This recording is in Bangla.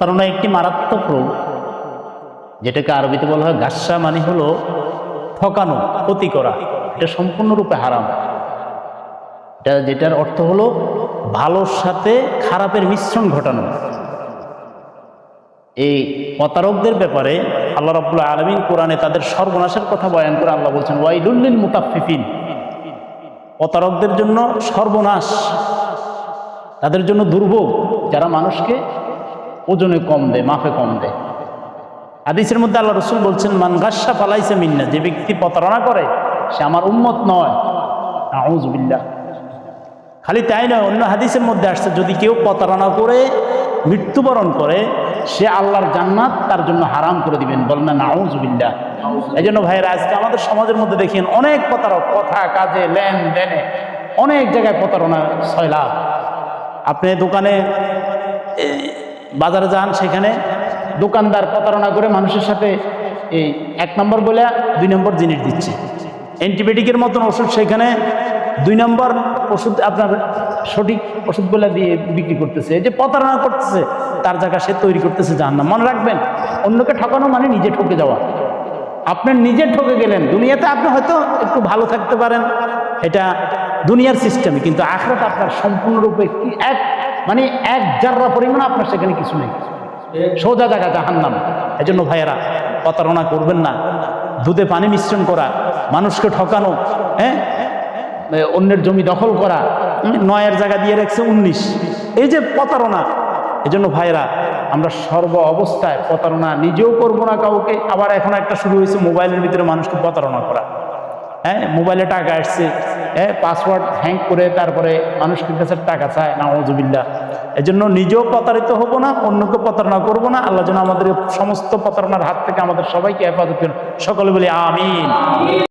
প্রতারণা একটি মারাত্মক রোগ। যেটাকে আরবিতে বলা হয় গাসা মানে হলো ঠকানো, ক্ষতি করা। এটা সম্পূর্ণরূপে হারাম। এটা যেটার অর্থ হলো ভালোর সাথে খারাপের মিশ্রণ ঘটানো। এই প্রতারকদের ব্যাপারে আল্লাহ রাবুল্লাহ আলমিন কোরআনে তাদের সর্বনাশের কথা বয়ান করে আল্লাহ বলছেন ওয়াইলুল্লিল মুতাফিফিন প্রতারকদের জন্য সর্বনাশ, তাদের জন্য দুর্ভোগ। যারা মানুষকে ওজনে কম দেয় মাফে কম দেয়। হাদিসের মধ্যে আল্লাহ রসুল বলছেন মানগাসা পালাইছে মিন্না যে ব্যক্তি প্রতারণা করে, সে আমার উম্মত নয়। খালি তাই নয়, অন্য হাদিসের মধ্যে আসছে, যদি কেউ প্রতারণা করে, মৃত্যুবরণ করে, সে আল্লাহর জান্নাত তার জন্য হারাম করে দিবেন, বলেন না নাউজবিল্লা এই জন্য ভাইয়েরা, আজকে আমাদের সমাজের মধ্যে দেখেন, অনেক প্রতারক, কথা, কাজে, লেনদেনে, অনেক জায়গায় প্রতারণা সয়লাভ আপনি দোকানে বাজারে যান, সেখানে দোকানদার প্রতারণা করে মানুষের সাথে এই এক নম্বর বলে দুই নম্বর জিনিস দিচ্ছে। অ্যান্টিবায়োটিকের মতন ওষুধ সেখানে দুই নম্বর ওষুধ আপনার সঠিক ওষুধ বলে দিয়ে বিক্রি করতেছে। যে প্রতারণা করতেছে, তার জায়গা সে তৈরি করতেছে জাহান্নাম। মনে রাখবেন, অন্যকে ঠকানো মানে নিজে ঠকে যাওয়া। আপনার নিজে ঠকে গেলেন, দুনিয়াতে আপনি হয়তো একটু ভালো থাকতে পারেন, এটা দুনিয়ার সিস্টেমে কিন্তু আখরাত আপনার সম্পূর্ণরূপে এক মানে এক জাররা পরিমাণ আপনার সেখানে কিছু নেই। সোজা জায়গা জাহান্নাম। এই জন্য ভাইয়েরা প্রতারণা করবেন না। দুধে পানি মিশ্রণ করা, মানুষকে ঠকানো হ্যাঁ? অন্যের জমি দখল করা নয়ের জায়গা দিয়ে রাখছে উনিশ। এই যে প্রতারণা এই জন্য ভাইরা আমরা সর্ব অবস্থায় প্রতারণা নিজেও করব না কাউকে। আবার এখন একটা শুরু হয়েছে, মোবাইলের ভিতরে মানুষকে প্রতারণা করা। হ্যাঁ? মোবাইলে টাকা আসছে হ্যাঁ? পাসওয়ার্ড হ্যাং করে তারপরে মানুষের কাছে টাকা চায় না ওজুবিল্লা এই জন্য নিজেও প্রতারিত হব না, অন্যকে প্রতারণা করব না। আল্লাহ যেন আমাদের সমস্ত প্রতারণার হাত থেকে আমাদের সবাইকে হেফাজত করেন। সকলে বলি, আমিন।